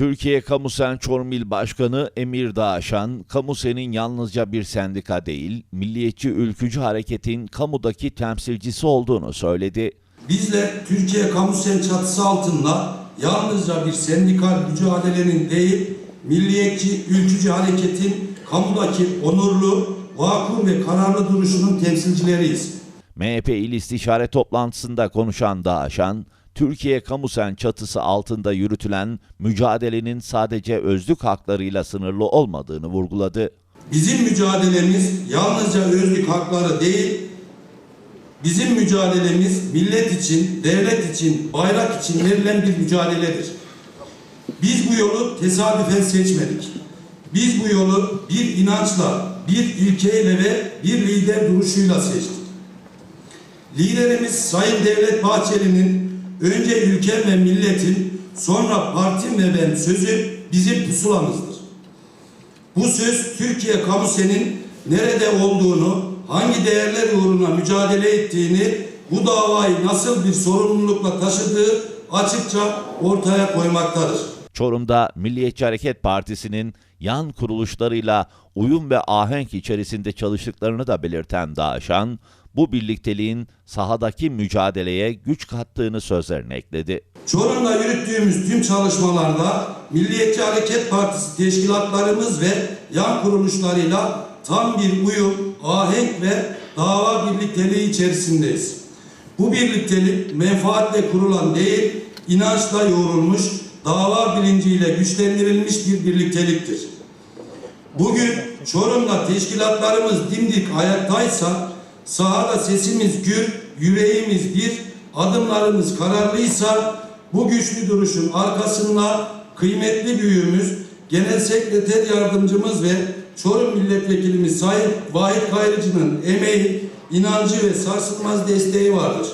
Türkiye Kamusen Çorum İl Başkanı Emir Dağaşan, Kamusen'in yalnızca bir sendika değil, milliyetçi ülkücü hareketin kamudaki temsilcisi olduğunu söyledi. Bizler Türkiye Kamusen çatısı altında yalnızca bir sendikal mücadelenin değil, milliyetçi, ülkücü hareketin kamudaki onurlu, vakur ve kararlı duruşunun temsilcileriyiz. MHP İl İstişare toplantısında konuşan Dağaşan, Türkiye Kamusen çatısı altında yürütülen mücadelenin sadece özlük haklarıyla sınırlı olmadığını vurguladı. Bizim mücadelemiz yalnızca özlük hakları değil, bizim mücadelemiz millet için, devlet için, bayrak için verilen bir mücadeledir. Biz bu yolu tesadüfen seçmedik. Biz bu yolu bir inançla, bir ilkeyle ve bir lider duruşuyla seçtik. Liderimiz Sayın Devlet Bahçeli'nin önce ülkem ve milletin, sonra partim ve ben sözü bizim pusulamızdır. Bu söz Türkiye kamusenin nerede olduğunu, hangi değerler uğruna mücadele ettiğini, bu davayı nasıl bir sorumlulukla taşıdığı açıkça ortaya koymaktadır. Çorum'da Milliyetçi Hareket Partisi'nin yan kuruluşlarıyla uyum ve ahenk içerisinde çalıştıklarını da belirten Dağışan, bu birlikteliğin sahadaki mücadeleye güç kattığını sözlerine ekledi. Çorum'da yürüttüğümüz tüm çalışmalarda Milliyetçi Hareket Partisi teşkilatlarımız ve yan kuruluşlarıyla tam bir uyum, ahenk ve dava birlikteliği içerisindeyiz. Bu birliktelik menfaatle kurulan değil, inançla yoğrulmuş, dava bilinciyle güçlendirilmiş bir birlikteliktir. Bugün Çorum'da teşkilatlarımız dimdik ayaktaysa, sahada sesimiz gür, yüreğimiz bir, adımlarımız kararlıysa, bu güçlü duruşun arkasında kıymetli büyüğümüz, Genel Sekreter Yardımcımız ve Çorum Milletvekilimiz Sayın Vahit Kayrıcı'nın emeği, inancı ve sarsılmaz desteği vardır.